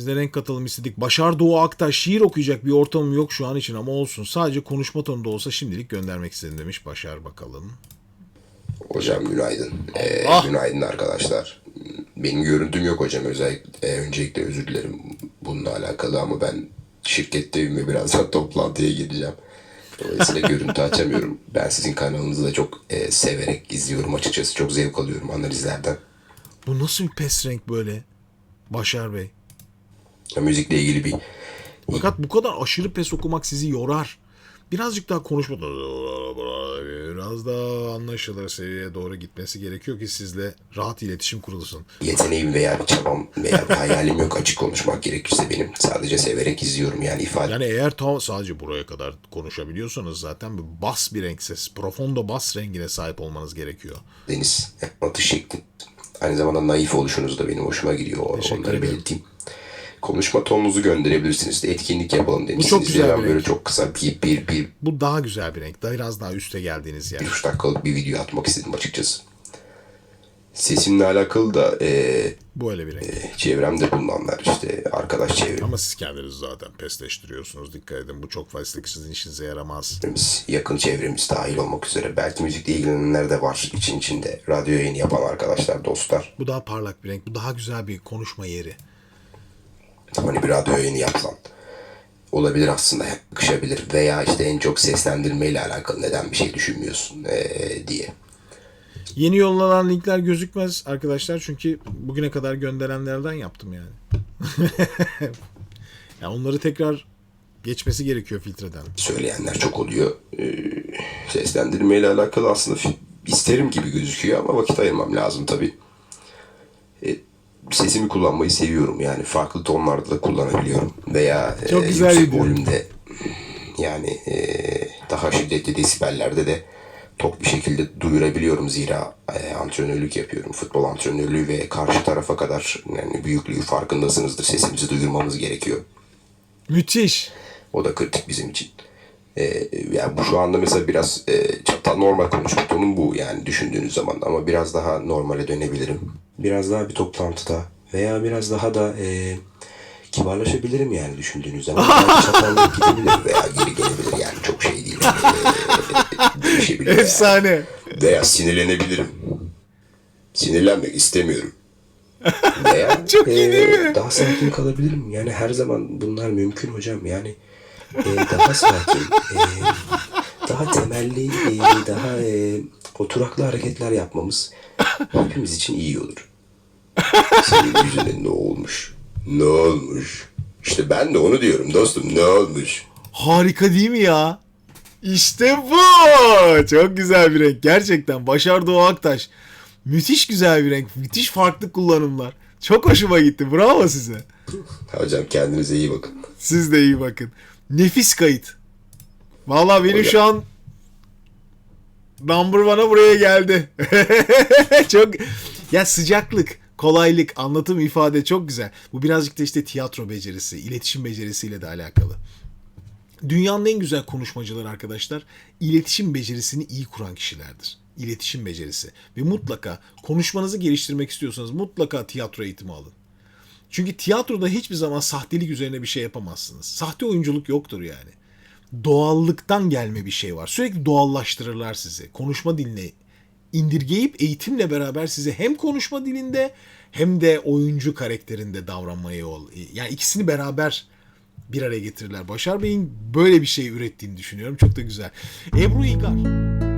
Biz de renk katalım istedik. Başar Doğu Aktaş şiir okuyacak bir ortamım yok şu an için ama olsun. Sadece konuşma tonunda olsa şimdilik göndermek istedim demiş. Başar bakalım. Hocam günaydın. Ee, Ah! Günaydın arkadaşlar. Benim görüntüm yok hocam. Özellikle e, öncelikle özür dilerim bununla alakalı ama ben şirketteyim ve birazdan toplantıya gireceğim. Dolayısıyla görüntü açamıyorum. Ben sizin kanalınızı da çok e, severek izliyorum açıkçası. Çok zevk alıyorum analizlerden. Bu nasıl bir pes renk böyle? Başar Bey. Müzikle ilgili bir Fakat bu kadar aşırı pes okumak sizi yorar. Birazcık daha konuşma biraz daha anlaşılır seviyeye doğru gitmesi gerekiyor ki sizle rahat iletişim kurulsun. yeteneğim veya bir çabam veya bir hayalim yok açık konuşmak gerekirse benim. Sadece severek izliyorum yani ifade Yani eğer ta sadece buraya kadar konuşabiliyorsanız zaten bir bas bir renk ses, profondo bas rengine sahip olmanız gerekiyor. deniz atış şekli. Aynı zamanda naif oluşunuz da benim hoşuma gidiyor. Teşekkür Onları ederim. belirteyim. Konuşma tonunuzu gönderebilirsiniz. de Etkinlik yapalım demişsiniz. çok güzel bir böyle renk. çok kısa bir, bir, bir, Bu daha güzel bir renk. Biraz daha üste geldiğiniz yer. bir üç dakikalık bir video atmak istedim açıkçası. Sesimle alakalı da eee, Bu öyle bir renk. çevremde bulunanlar işte arkadaş çevremiz, Ama siz kendinizi zaten pesleştiriyorsunuz. Dikkat edin. Bu çok fazla sizin işinize yaramaz. yakın çevremiz dahil olmak üzere. Belki müzikle ilgilenenler de var için içinde. Radyo yayını yapan arkadaşlar, dostlar. Bu daha parlak bir renk. Bu daha güzel bir konuşma yeri. Hani bir radyo yayını yapsan olabilir aslında yakışabilir veya işte en çok seslendirme ile alakalı neden bir şey düşünmüyorsun eee, diye. Yeni yollanan linkler gözükmez arkadaşlar çünkü bugüne kadar gönderenlerden yaptım yani. ya onları tekrar geçmesi gerekiyor filtreden. Söyleyenler çok oluyor. Eee, seslendirme ile alakalı aslında isterim gibi gözüküyor ama vakit ayırmam lazım tabii. E, sesimi kullanmayı seviyorum yani farklı tonlarda da kullanabiliyorum veya e, Çok güzel yüksek gidiyor. volümde yani e, daha şiddetli desibellerde de tok bir şekilde duyurabiliyorum zira e, antrenörlük yapıyorum. Futbol antrenörlüğü ve karşı tarafa kadar yani büyüklüğü farkındasınızdır. Sesimizi duyurmamız gerekiyor. Müthiş. O da kritik bizim için. Ee, yani bu şu anda mesela biraz e, çatal normal konuşma tonum bu yani düşündüğünüz zaman ama biraz daha normale dönebilirim. Biraz daha bir toplantıda veya biraz daha da e, kibarlaşabilirim yani düşündüğünüz zaman. Çatallayıp gidebilir veya geri gelebilir yani çok şey değil. Ee, değişebilir yani. Efsane. Veya sinirlenebilirim. Sinirlenmek istemiyorum. Veya Çok iyi değil mi? Daha sakin kalabilirim. Yani her zaman bunlar mümkün hocam. Yani e, daha sakin, e, daha temelli, e, daha e, oturaklı hareketler yapmamız hepimiz için iyi olur. Senin yüzüne ne olmuş? Ne olmuş? İşte ben de onu diyorum dostum. Ne olmuş? Harika değil mi ya? İşte bu. Çok güzel bir renk. Gerçekten Başar Doğu Aktaş. Müthiş güzel bir renk. Müthiş farklı kullanımlar. Çok hoşuma gitti. Bravo size. Hocam kendinize iyi bakın. Siz de iyi bakın. Nefis kayıt. Vallahi benim Hocam. şu an number one'a buraya geldi. çok ya sıcaklık, kolaylık, anlatım, ifade çok güzel. Bu birazcık da işte tiyatro becerisi, iletişim becerisiyle de alakalı. Dünyanın en güzel konuşmacıları arkadaşlar iletişim becerisini iyi kuran kişilerdir. İletişim becerisi. Ve mutlaka konuşmanızı geliştirmek istiyorsanız mutlaka tiyatro eğitimi alın. Çünkü tiyatroda hiçbir zaman sahtelik üzerine bir şey yapamazsınız. Sahte oyunculuk yoktur yani. Doğallıktan gelme bir şey var. Sürekli doğallaştırırlar sizi. Konuşma dilini indirgeyip eğitimle beraber sizi hem konuşma dilinde hem de oyuncu karakterinde davranmaya yol. Yani ikisini beraber bir araya getirirler. Başar Bey'in böyle bir şey ürettiğini düşünüyorum. Çok da güzel. Ebru İlgar.